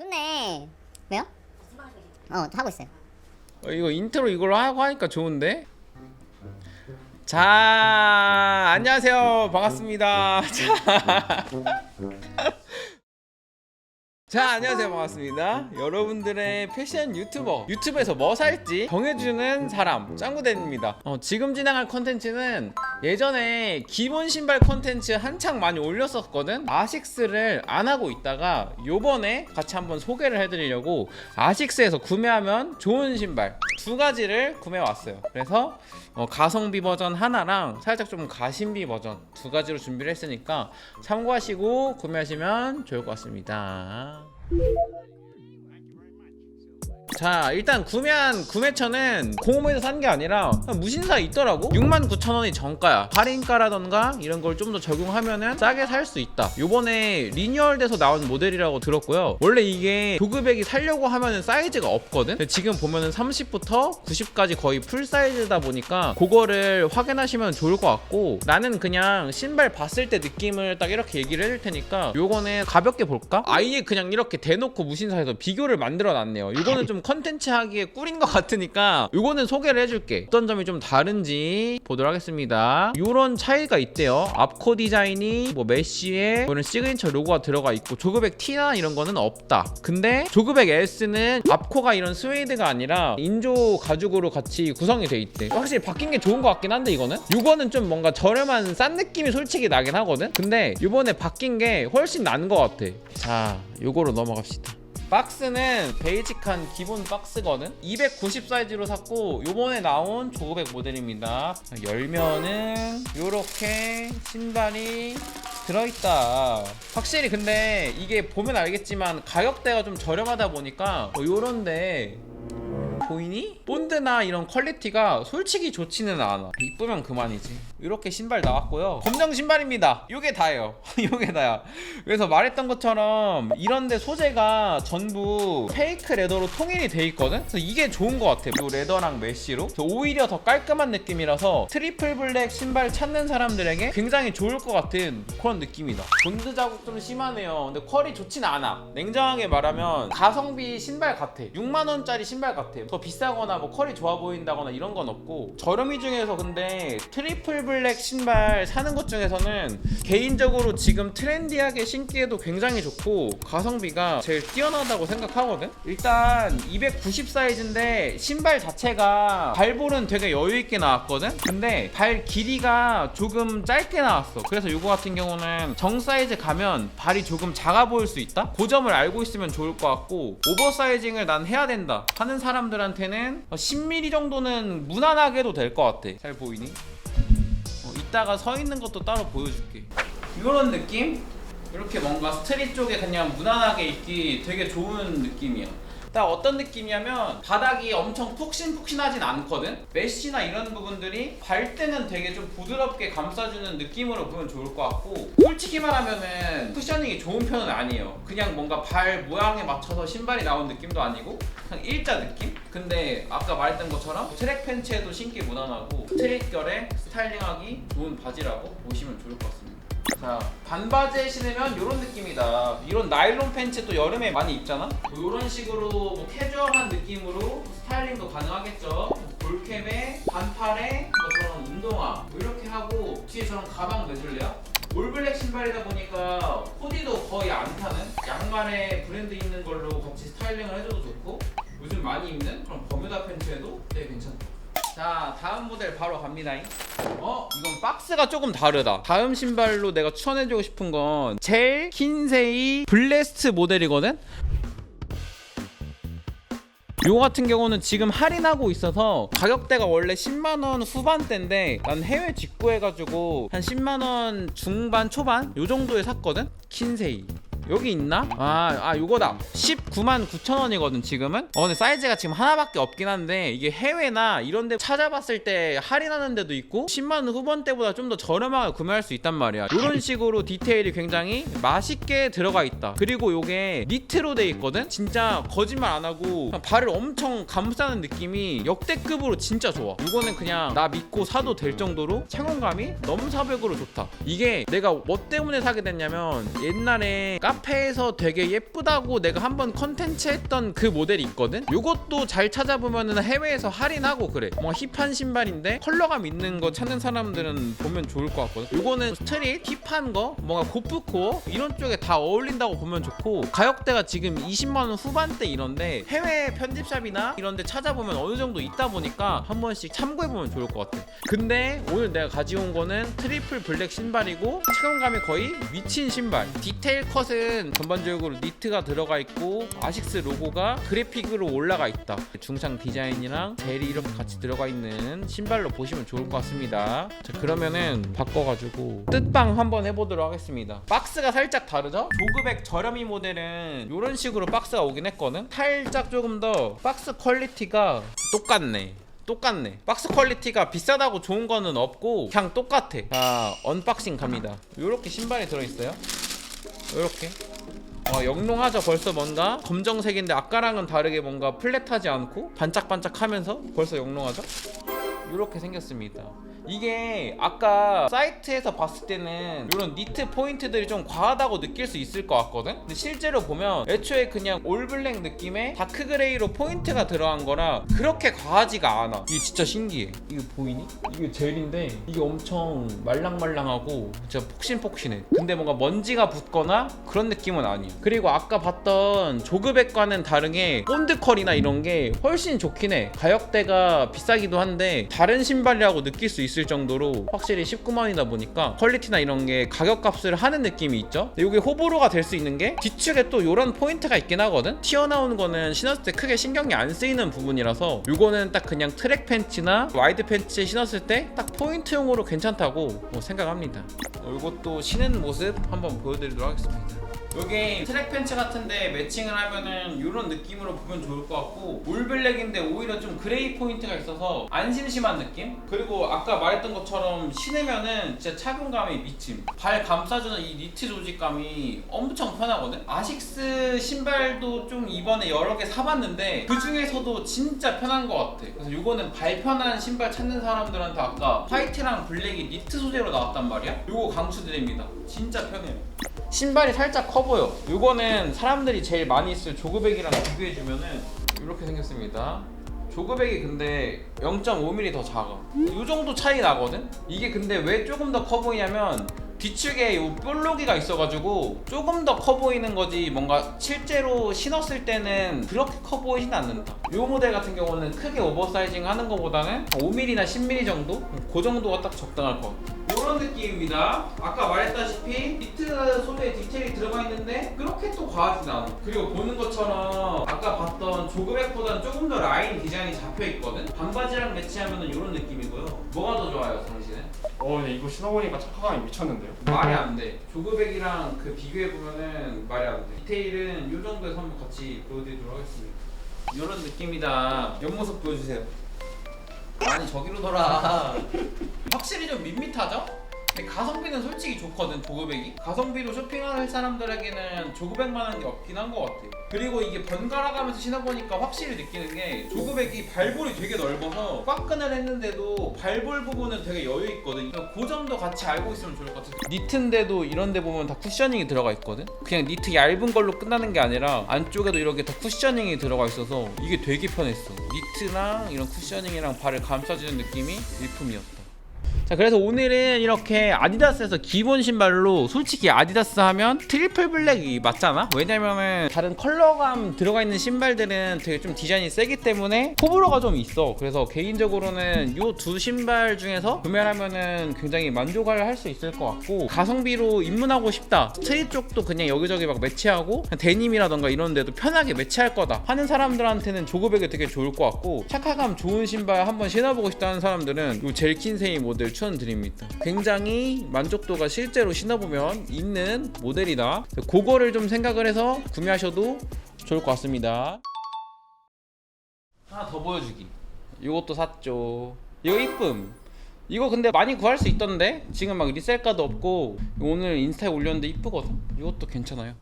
좋네. 왜요? 어, 하고 있어요. 어, 이거 인트로 이걸로 하고 하니까 좋은데? 자, 안녕하세요. 반갑습니다. 자, 자, 안녕하세요. 반갑습니다. 여러분들의 패션 유튜버, 유튜브에서 뭐 살지 정해주는 사람, 짱구댄입니다. 어, 지금 진행할 컨텐츠는 예전에 기본 신발 컨텐츠 한창 많이 올렸었거든? 아식스를 안 하고 있다가 요번에 같이 한번 소개를 해드리려고 아식스에서 구매하면 좋은 신발 두 가지를 구매해왔어요. 그래서 어, 가성비 버전 하나랑 살짝 좀 가심비 버전 두 가지로 준비를 했으니까 참고하시고 구매하시면 좋을 것 같습니다. 자 일단 구매한 구매처는 공홈에서 산 게 아니라 그냥 무신사에 있더라고. 69,000원이 정가야. 할인가라던가 이런 걸 좀 더 적용하면은 싸게 살 수 있다. 요번에 리뉴얼돼서 나온 모델이라고 들었고요. 원래 이게 조그백이 살려고 하면은 사이즈가 없거든? 근데 지금 보면은 30부터 90까지 거의 풀 사이즈다 보니까 그거를 확인하시면 좋을 것 같고 나는 그냥 신발 봤을 때 느낌을 딱 이렇게 얘기를 해줄 테니까 요거는 가볍게 볼까? 아예 그냥 이렇게 대놓고 무신사에서 비교를 만들어 놨네요. 요거는 좀 컨텐츠 하기에 꿀인 것 같으니까 요거는 소개를 해줄게. 어떤 점이 좀 다른지 보도록 하겠습니다. 요런 차이가 있대요. 앞코 디자인이 뭐 메쉬에 이거는 시그니처 로고가 들어가 있고 조그백 T나 이런 거는 없다. 근데 조그백 S는 앞코가 이런 스웨이드가 아니라 인조 가죽으로 같이 구성이 돼 있대. 확실히 바뀐 게 좋은 것 같긴 한데 이거는? 요거는 좀 뭔가 저렴한 싼 느낌이 솔직히 나긴 하거든? 근데 요번에 바뀐 게 훨씬 나은 것 같아. 자 요거로 넘어갑시다 박스는 베이직한 기본 박스거든? 290 사이즈로 샀고 요번에 나온 조그백 모델입니다. 열면은 요렇게 신발이 들어있다. 확실히 근데 이게 보면 알겠지만 가격대가 좀 저렴하다 보니까 뭐 요런데 보이니? 본드나 이런 퀄리티가 솔직히 좋지는 않아. 이쁘면 그만이지. 이렇게 신발 나왔고요. 검정 신발입니다. 요게 다예요. 요게 다야. 그래서 말했던 것처럼 이런데 소재가 전부 페이크 레더로 통일이 돼 있거든? 그래서 이게 좋은 것 같아. 요 레더랑 메쉬로. 그래서 오히려 더 깔끔한 느낌이라서 트리플 블랙 신발 찾는 사람들에게 굉장히 좋을 것 같은 그런 느낌이다. 본드 자국 좀 심하네요. 근데 퀄이 좋진 않아. 냉정하게 말하면 가성비 신발 같아. 6만원짜리 신발 같아. 더 비싸거나 뭐 퀄이 좋아 보인다거나 이런 건 없고 저렴이 중에서 근데 트리플 블랙 신발 사는 것 중에서는 개인적으로 지금 트렌디하게 신기에도 굉장히 좋고 가성비가 제일 뛰어나다고 생각하거든? 일단 290 사이즈인데 신발 자체가 발볼은 되게 여유있게 나왔거든? 근데 발 길이가 조금 짧게 나왔어. 그래서 이거 같은 경우는 정 사이즈 가면 발이 조금 작아 보일 수 있다? 그 점을 알고 있으면 좋을 것 같고 오버사이징을 난 해야 된다 하는 사람들한테 는 10mm 정도는 무난하게도 될 것 같아 잘 보이니? 어, 이따가 서 있는 것도 따로 보여줄게. 이런 느낌? 이렇게 뭔가 스트릿 쪽에 그냥 무난하게 입기 되게 좋은 느낌이야. 딱 어떤 느낌이냐면 바닥이 엄청 푹신푹신하진 않거든? 메쉬나 이런 부분들이 발 때는 되게 좀 부드럽게 감싸주는 느낌으로 보면 좋을 것 같고 솔직히 말하면은 쿠셔닝이 좋은 편은 아니에요 그냥 뭔가 발 모양에 맞춰서 신발이 나온 느낌도 아니고 그냥 일자 느낌? 근데 아까 말했던 것처럼 트랙 팬츠에도 신기 무난하고 스트릿 결에 스타일링하기 좋은 바지라고 보시면 좋을 것 같습니다 자 반바지에 신으면 이런 느낌이다. 이런 나일론 팬츠 또 여름에 많이 입잖아? 뭐 이런 식으로 뭐 캐주얼한 느낌으로 스타일링도 가능하겠죠. 볼캡에 반팔에 뭐 저런 운동화 뭐 이렇게 하고 뒤에 저런 가방 매줄래요? 올블랙 신발이다 보니까 코디도 거의 안 타는 양말에 브랜드 있는 걸로 같이 스타일링을 해줘도 좋고 요즘 많이 입는 그런 버뮤다 팬츠에도 되게 괜찮다 자 다음 모델 바로 갑니다 어? 이건 박스가 조금 다르다. 다음 신발로 내가 추천해주고 싶은 건 젤 킨세이 블레스트 모델이거든? 요거 같은 경우는 지금 할인하고 있어서 가격대가 원래 10만원 후반대인데 난 해외 직구해가지고 한 10만원 중반 초반 요 정도에 샀거든? 킨세이 여기 있나? 아, 아 요거다. 19만 9천 원이거든 지금은? 어 근데 사이즈가 지금 하나밖에 없긴 한데 이게 해외나 이런 데 찾아봤을 때 할인하는 데도 있고 10만 원 후반대보다 좀 더 저렴하게 구매할 수 있단 말이야. 이런 식으로 디테일이 굉장히 맛있게 들어가 있다. 그리고 요게 니트로 돼 있거든? 진짜 거짓말 안 하고 발을 엄청 감싸는 느낌이 역대급으로 진짜 좋아. 이거는 그냥 나 믿고 사도 될 정도로 착용감이 넘사벽으로 좋다. 이게 내가 뭐 때문에 사게 됐냐면 옛날에 카페에서 되게 예쁘다고 내가 한번 컨텐츠 했던 그 모델이 있거든? 요것도 잘 찾아보면은 해외에서 할인하고 그래. 뭔가 힙한 신발인데 컬러감 있는 거 찾는 사람들은 보면 좋을 것 같거든. 요거는 스트릿 힙한 거 뭔가 고프코어 이런 쪽에 다 어울린다고 보면 좋고 가격대가 지금 20만원 후반대 이런데 해외 편집샵이나 이런 데 찾아보면 어느 정도 있다 보니까 한 번씩 참고해보면 좋을 것 같아. 근데 오늘 내가 가져온 거는 트리플 블랙 신발이고 착용감이 거의 미친 신발. 디테일 컷은 전반적으로 니트가 들어가 있고 아식스 로고가 그래픽으로 올라가 있다. 중상 디자인이랑 젤이 이렇게 같이 들어가 있는 신발로 보시면 좋을 것 같습니다. 자 그러면은 바꿔가지고 뜻방 한번 해보도록 하겠습니다. 박스가 살짝 다르죠? 조그백 저렴이 모델은 이런 식으로 박스가 오긴 했거든? 살짝 조금 더 박스 퀄리티가 똑같네. 똑같네. 박스 퀄리티가 비싸다고 좋은 거는 없고 그냥 똑같아. 자 언박싱 갑니다. 요렇게 신발이 들어있어요 요렇게. 어, 영롱하죠 벌써 뭔가? 검정색인데 아까랑은 다르게 뭔가 플랫하지 않고 반짝반짝하면서 벌써 영롱하죠? 이렇게 생겼습니다. 이게 아까 사이트에서 봤을 때는 이런 니트 포인트들이 좀 과하다고 느낄 수 있을 것 같거든? 근데 실제로 보면 애초에 그냥 올블랙 느낌의 다크 그레이로 포인트가 들어간 거라 그렇게 과하지가 않아. 이게 진짜 신기해. 이거 보이니? 이게 젤인데 이게 엄청 말랑말랑하고 진짜 폭신폭신해. 근데 뭔가 먼지가 붙거나 그런 느낌은 아니야. 그리고 아까 봤던 조그백과는 다르게 본드컬이나 이런 게 훨씬 좋긴 해. 가격대가 비싸기도 한데 다른 신발이라고 느낄 수 있을 정도로 확실히 19만 원이다 보니까 퀄리티나 이런 게 가격 값을 하는 느낌이 있죠. 근데 이게 호불호가 될 수 있는 게 뒤축에 또 이런 포인트가 있긴 하거든. 튀어나오는 거는 신었을 때 크게 신경이 안 쓰이는 부분이라서 이거는 딱 그냥 트랙 팬츠나 와이드 팬츠에 신었을 때 딱 포인트용으로 괜찮다고 뭐 생각합니다. 어, 이것도 신은 모습 한번 보여드리도록 하겠습니다. 여기 트랙 팬츠 같은데 매칭을 하면은 이런 느낌으로 보면 좋을 것 같고 올블랙인데 오히려 좀 그레이 포인트가 있어서 안 심심한 느낌? 그리고 아까 말했던 것처럼 신으면은 진짜 착용감이 미침 발 감싸주는 이 니트 조직감이 엄청 편하거든? 아식스 신발도 좀 이번에 여러 개 사봤는데 그 중에서도 진짜 편한 것 같아. 그래서 이거는 발 편한 신발 찾는 사람들한테 아까 화이트랑 블랙이 니트 소재로 나왔단 말이야? 이거 강추드립니다 진짜 편해요 신발이 살짝 커 보여. 이거는 사람들이 제일 많이 쓸 조그백이랑 비교해 주면은 이렇게 생겼습니다. 조그백이 근데 0.5mm 더 작아. 이 정도 차이 나거든? 이게 근데 왜 조금 더 커 보이냐면 뒤축에 이 볼록이가 있어가지고 조금 더 커 보이는 거지 뭔가 실제로 신었을 때는 그렇게 커 보이진 않는다. 이 모델 같은 경우는 크게 오버사이징 하는 것보다는 5mm나 10mm 정도? 그 정도가 딱 적당할 것 같아. 이런 느낌입니다. 아까 말했다시피 니트 소재 디테일이 들어가 있는데 그렇게 또 과하진 않아. 그리고 보는 것처럼 아까 봤던 조그백보다는 조금 더 라인 디자인이 잡혀 있거든. 반바지랑 매치하면 이런 느낌이고요. 뭐가 더 좋아요, 당신은? 어, 근데 이거 신어보니까 착화감이 미쳤는데요? 말이 안 돼. 조그백이랑 그 비교해 보면은 말이 안 돼. 디테일은 이 정도에서 한번 같이 보여드리도록 하겠습니다. 이런 느낌이다. 옆모습 보여주세요. 아니 저기로 돌아. 확실히 좀 밋밋하죠? 근데 가성비는 솔직히 좋거든 조그백이. 가성비로 쇼핑할 사람들에게는 조그백만한 게 없긴 한 것 같아 그리고 이게 번갈아 가면서 신어보니까 확실히 느끼는 게 조그백이 발볼이 되게 넓어서 꽉끈을 했는데도 발볼 부분은 되게 여유 있거든 그래서 그 점도 같이 알고 있으면 좋을 것 같아 니트인데도 이런 데 보면 다 쿠셔닝이 들어가 있거든? 그냥 니트 얇은 걸로 끝나는 게 아니라 안쪽에도 이렇게 다 쿠셔닝이 들어가 있어서 이게 되게 편했어. 니트랑 이런 쿠셔닝이랑 발을 감싸주는 느낌이 일품이었다 자 그래서 오늘은 이렇게 아디다스에서 기본 신발로 솔직히 아디다스 하면 트리플 블랙이 맞잖아? 왜냐면은 다른 컬러감 들어가 있는 신발들은 되게 좀 디자인이 세기 때문에 호불호가 좀 있어 그래서 개인적으로는 이 두 신발 중에서 구매하면은 굉장히 만족을 할 수 있을 것 같고 가성비로 입문하고 싶다 스트릿 쪽도 그냥 여기저기 막 매치하고 데님이라던가 이런 데도 편하게 매치할 거다 하는 사람들한테는 조그백이 되게 좋을 것 같고 착화감 좋은 신발 한번 신어보고 싶다는 사람들은 이 젤킨세이 모델 추천드립니다. 굉장히 만족도가 실제로 신어보면 있는 모델이다. 그거를 좀 생각을 해서 구매하셔도 좋을 것 같습니다. 하나 더 보여주기. 이것도 샀죠. 이거 이쁨. 이거 근데 많이 구할 수 있던데 지금 막 리셀가도 없고 오늘 인스타에 올렸는데 이쁘거든. 이것도 괜찮아요.